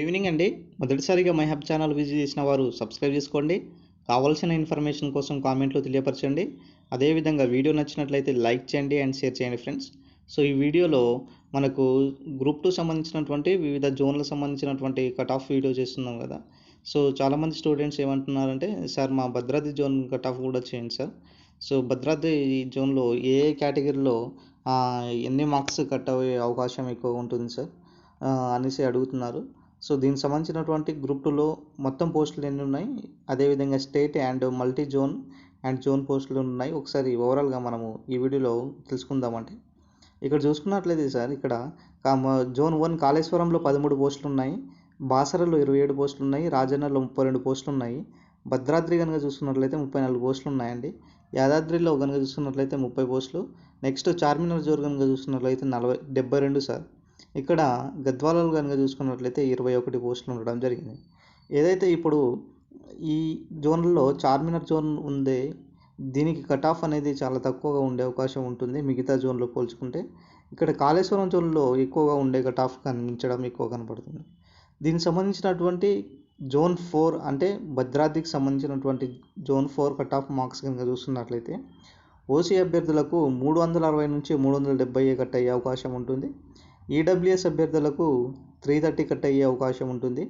Evening అండి. మొదటిసారిగా my hub channel visit చేసిన వారు సబ్స్క్రైబ్ చేసుకోండి. కావాల్సిన ఇన్ఫర్మేషన్ కోసం కామెంట్లో తెలియపరచండి. అదేవిధంగా వీడియో నచ్చినట్లయితే లైక్ చేయండి అండ్ షేర్ చేయండి ఫ్రెండ్స్. సో ఈ వీడియోలో మనకు గ్రూప్ టూ సంబంధించినటువంటి వివిధ జోన్లకు సంబంధించినటువంటి కట్ ఆఫ్ వీడియో చేస్తున్నాం కదా. సో చాలామంది స్టూడెంట్స్ ఏమంటున్నారంటే సార్ మా భద్రాద్రి జోన్ కట్ ఆఫ్ కూడా చేయండి సార్. సో భద్రాద్రి జోన్లో ఏ కేటగిరీలో ఎన్ని మార్క్స్ కట్ అయ్యే అవకాశం ఎక్కువ ఉంటుంది సార్? అనేసి అడుగుతున్నారు. సో దీనికి సంబంధించినటువంటి గ్రూప్ టూలో మొత్తం పోస్టులు ఎన్ని ఉన్నాయి? అదేవిధంగా state and multi zone and zone పోస్టులు ఉన్నాయి. ఒకసారి ఓవరాల్గా మనము ఈ వీడియోలో తెలుసుకుందామంటే ఇక్కడ చూసుకున్నట్లయితే సార్ ఇక్కడ జోన్ వన్ కాళేశ్వరంలో పదమూడు పోస్టులు ఉన్నాయి. బాసరలో ఇరవై ఏడు పోస్టులు ఉన్నాయి. రాజన్నలో ముప్పై రెండు పోస్టులు ఉన్నాయి. భద్రాద్రి కనుక చూసుకున్నట్లయితే ముప్పై నాలుగు పోస్టులు ఉన్నాయండి. యాదాద్రిలో కనుక చూసుకున్నట్లయితే ముప్పై పోస్టులు. నెక్స్ట్ చార్మినార్ జోర్ కనుక చూసుకున్నట్లయితే నలభై డెబ్బై రెండు సార్. ఇక్కడ గద్వాలలో కనుక చూసుకున్నట్లయితే ఇరవై ఒకటి పోస్టులు ఉండడం జరిగింది. ఏదైతే ఇప్పుడు ఈ జోన్లలో చార్మినార్ జోన్ ఉంది దీనికి కట్ ఆఫ్ అనేది చాలా తక్కువగా ఉండే అవకాశం ఉంటుంది మిగతా జోన్లో పోల్చుకుంటే. ఇక్కడ కాళేశ్వరం జోన్లో ఎక్కువగా ఉండే కట్ ఆఫ్ కనిపించడం ఎక్కువ కనపడుతుంది. దీనికి సంబంధించినటువంటి జోన్ ఫోర్ అంటే భద్రాద్రికి సంబంధించినటువంటి zone four cut off marks కనుక చూస్తున్నట్లయితే ఓసీ అభ్యర్థులకు మూడు వందల అరవై నుంచి మూడు వందల డెబ్బై కట్ అయ్యే అవకాశం ఉంటుంది. ఈడబ్ల్యూఎస్ అభ్యర్థులకు త్రీ థర్టీ కట్ అయ్యే అవకాశం ఉంటుంది.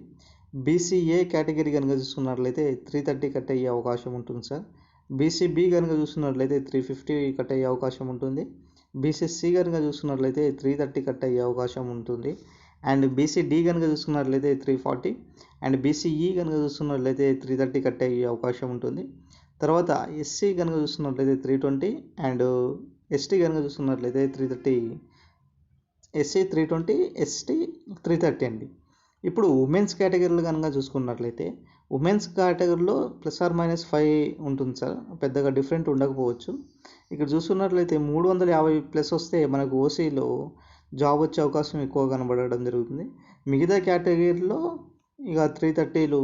బీసీఏ కేటగిరీ కనుక చూసుకున్నట్లయితే త్రీ థర్టీ కట్ అయ్యే అవకాశం ఉంటుంది సార్ బీసీబీ కనుక చూసుకున్నట్లయితే త్రీ ఫిఫ్టీ కట్ అయ్యే అవకాశం ఉంటుంది. బీసీసీ కనుక చూసుకున్నట్లయితే త్రీ థర్టీ కట్ అయ్యే అవకాశం ఉంటుంది. అండ్ బీసీడీ కనుక చూసుకున్నట్లయితే త్రీ ఫార్టీ అండ్ బీసీఈ కనుక చూసుకున్నట్లయితే త్రీ థర్టీ కట్ అయ్యే అవకాశం ఉంటుంది. తర్వాత ఎస్సీ కనుక చూసుకున్నట్లయితే త్రీ ట్వంటీ అండ్ ఎస్టీ కనుక చూసుకున్నట్లయితే three thirty SC three twenty ST three thirty అండి. ఇప్పుడు ఉమెన్స్ కేటగిరీలు కనుక చూసుకున్నట్లయితే ఉమెన్స్ కేటగిరీలో ప్లస్ ఆర్ మైనస్ ఫైవ్ ఉంటుంది సార్. పెద్దగా డిఫరెంట్ ఉండకపోవచ్చు. ఇక్కడ చూసుకున్నట్లయితే మూడు వందల యాభై ప్లస్ వస్తే మనకు ఓసీలో జాబ్ వచ్చే అవకాశం ఎక్కువ కనబడడం జరుగుతుంది. మిగతా కేటగిరీలో ఇక త్రీ థర్టీలు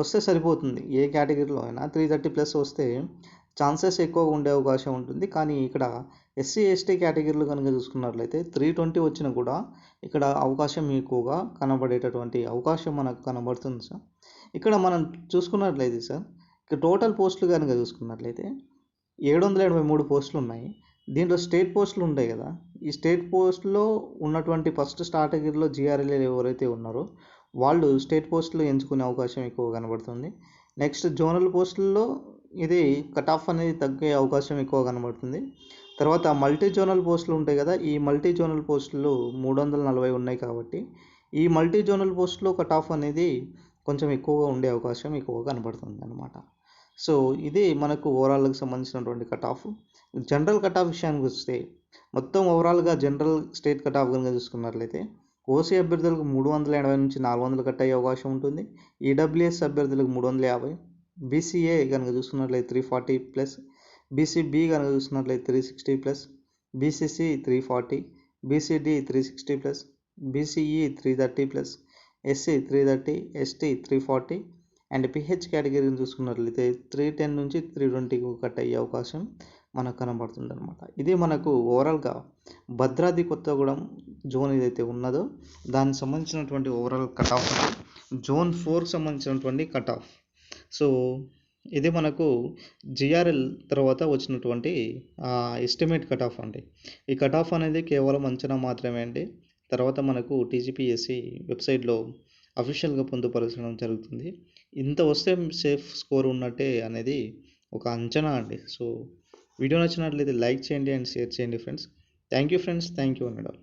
వస్తే సరిపోతుంది. ఏ కేటగిరీలో అయినా త్రీ థర్టీ ప్లస్ వస్తే ఛాన్సెస్ ఎక్కువగా ఉండే అవకాశం ఉంటుంది. కానీ ఇక్కడ ఎస్సీ ఎస్టీ కేటగిరీలు కనుక చూసుకున్నట్లయితే త్రీ ట్వంటీ వచ్చినా కూడా ఇక్కడ అవకాశం ఎక్కువగా కనబడేటటువంటి అవకాశం మనకు కనబడుతుంది సార్. ఇక్కడ మనం చూసుకున్నట్లయితే సార్ ఇక టోటల్ పోస్టులు కనుక చూసుకున్నట్లయితే ఏడు వందల ఎనభై మూడు పోస్టులు ఉన్నాయి. దీంట్లో స్టేట్ పోస్టులు ఉంటాయి కదా ఈ స్టేట్ పోస్టులో ఉన్నటువంటి ఫస్ట్ స్టార్టగిరిలో జీఆర్ఎల్ఏ ఎవరైతే ఉన్నారో వాళ్ళు స్టేట్ పోస్టులు ఎంచుకునే అవకాశం ఎక్కువ కనబడుతుంది. నెక్స్ట్ జోనల్ పోస్టుల్లో ఇది కట్ ఆఫ్ అనేది తగ్గే అవకాశం ఎక్కువ కనబడుతుంది. తర్వాత మల్టీ జోనల్ పోస్టులు ఉంటాయి కదా ఈ మల్టీ జోనల్ పోస్టులు మూడు వందల నలభై ఉన్నాయి కాబట్టి ఈ మల్టీ జోనల్ పోస్టులో కటాఫ్ అనేది కొంచెం ఎక్కువగా ఉండే అవకాశం ఎక్కువగా కనబడుతుంది అనమాట సో ఇది మనకు ఓవరాల్కి సంబంధించినటువంటి cut off general cut off విషయానికి వస్తే మొత్తం ఓవరాల్గా జనరల్ స్టేట్ కట్ ఆఫ్ కనుక చూసుకున్నట్లయితే ఓసీ అభ్యర్థులకు మూడు వందల ఎనభై నుంచి నాలుగు వందలు కట్ అయ్యే అవకాశం ఉంటుంది. ఈడబ్ల్యూఎస్ అభ్యర్థులకు మూడు వందల యాభై బీసీఏ కనుక చూసుకున్నట్లయితే త్రీ ఫార్టీ ప్లస్ బీసీబీ కనుక చూసుకున్నట్లయితే three sixty plus BCC three forty BCD three sixty plus BCE three thirty plus SC three thirty ST three forty and PH కేటగిరీని చూసుకున్నట్లయితే త్రీ టెన్ నుంచి త్రీ ట్వంటీకి కట్ అయ్యే అవకాశం మనకు కనబడుతుంది అనమాట ఇది మనకు ఓవరాల్గా భద్రాద్రి కొత్తగూడెం జోన్ ఏదైతే ఉన్నదో దానికి సంబంధించినటువంటి ఓవరాల్ కట్ ఆఫ్ జోన్ ఫోర్కి సంబంధించినటువంటి కట్ ఆఫ్ సో ఇది మనకు జిఆర్ఎల్ తర్వాత వచ్చినటువంటి ఎస్టిమేట్ కట్ ఆఫ్ అండి. ఈ కట్ ఆఫ్ అనేది కేవలం అంచనా మాత్రమే అండి. తర్వాత మనకు టీజీపీఎస్సి వెబ్సైట్లో అఫీషియల్గా పొందుపరచడం జరుగుతుంది. ఇంత వస్తే సేఫ్ స్కోర్ ఉన్నట్టే అనేది ఒక అంచనా అండి. సో వీడియో నచ్చినట్లయితే లైక్ చేయండి అండ్ షేర్ చేయండి friends. Thank you friends. Thank you అనడం